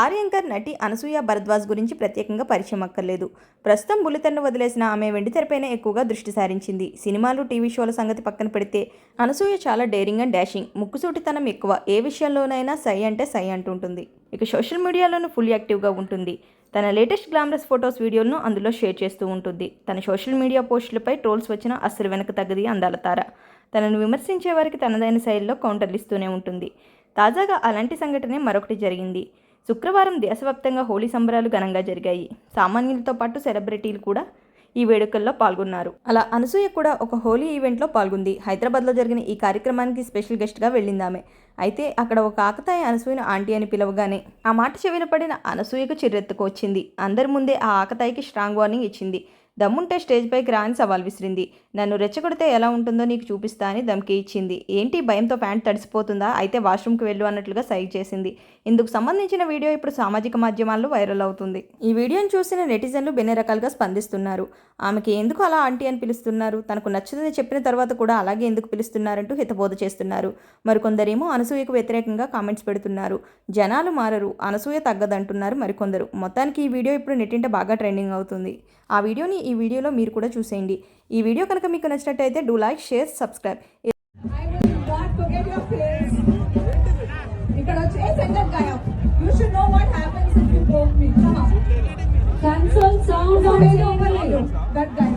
Star anchor నటి అనసూయ భరద్వాజ్ గురించి ప్రత్యేకంగా పరిచయం అక్కర్లేదు. ప్రస్తుతం బుల్లితెరను వదిలేసిన ఆమె వెండితెరపైనే ఎక్కువగా దృష్టి సారించింది. సినిమాలు టీవీ షోల సంగతి పక్కన పెడితే అనసూయ చాలా డేరింగ్ అండ్ డాషింగ్. ముక్కుసూటితనం ఎక్కువ. ఏ విషయంలోనైనా సై అంటే సై అంటుంటుంది. ఇక సోషల్ మీడియాలోనూ ఫుల్ యాక్టివ్గా ఉంటుంది. తన లేటెస్ట్ గ్లామరస్ ఫొటోస్ వీడియోలను అందులో షేర్ చేస్తూ ఉంటుంది. తన సోషల్ మీడియా పోస్టులపై ట్రోల్స్ వచ్చిన అస్సలు వెనక తగ్గది అందాల తార. తనను విమర్శించే వారికి తనదైన శైలిలో కౌంటర్లు ఇస్తూనే ఉంటుంది. తాజాగా అలాంటి సంఘటనే మరొకటి జరిగింది. శుక్రవారం దేశవ్యాప్తంగా హోలీ సంబరాలు ఘనంగా జరిగాయి. సామాన్యులతో పాటు సెలబ్రిటీలు కూడా ఈ వేడుకల్లో పాల్గొన్నారు. అలా అనసూయ కూడా ఒక హోలీ ఈవెంట్లో పాల్గొంది. హైదరాబాద్లో జరిగిన ఈ కార్యక్రమానికి స్పెషల్ గెస్ట్గా వెళ్ళిందామె. అయితే అక్కడ ఒక ఆకతాయి అనసూయను ఆంటీ అని పిలవగానే ఆ మాట చెవిన పడిన అనసూయకు చిర్రెత్తుకు వచ్చింది. అందరి ముందే ఆ ఆకతాయికి స్ట్రాంగ్ వార్నింగ్ ఇచ్చింది. దమ్ముంటే స్టేజ్ పైకి రాని సవాల్ విసిరింది. నన్ను రెచ్చగొడితే ఎలా ఉంటుందో నీకు చూపిస్తా అని ధమ్కి ఇచ్చింది. ఏంటి? భయంతో ప్యాంట్ తడిసిపోతుందా? అయితే వాష్రూమ్కి వెళ్ళు అన్నట్లుగా సైగ్ చేసింది. ఇందుకు సంబంధించిన వీడియో ఇప్పుడు సామాజిక మాధ్యమాల్లో వైరల్ అవుతుంది. ఈ వీడియోను చూసిన నెటిజన్లు బెన్ని రకాలుగా స్పందిస్తున్నారు. ఆమెకి ఎందుకు అలా ఆంటీ అని పిలుస్తున్నారు? తనకు నచ్చదని చెప్పిన తర్వాత కూడా అలాగే ఎందుకు పిలుస్తున్నారంటూ హితబోధ చేస్తున్నారు. మరికొందరేమో అనసూయకు వ్యతిరేకంగా కామెంట్స్ పెడుతున్నారు. జనాలు మారరు. అనసూయ తగ్గదంటున్నారు మరికొందరు. మొత్తానికి ఈ వీడియో ఇప్పుడు నెట్టింట బాగా ట్రెండింగ్ అవుతుంది. ఆ వీడియోని ఈ వీడియోలో మీరు కూడా చూసేయండి. ఈ వీడియో కనుక మీకు నచ్చినట్టయితే డూ లైక్ షేర్ సబ్స్క్రైబ్. ఇక్కడ వచ్చే Console sound of that guy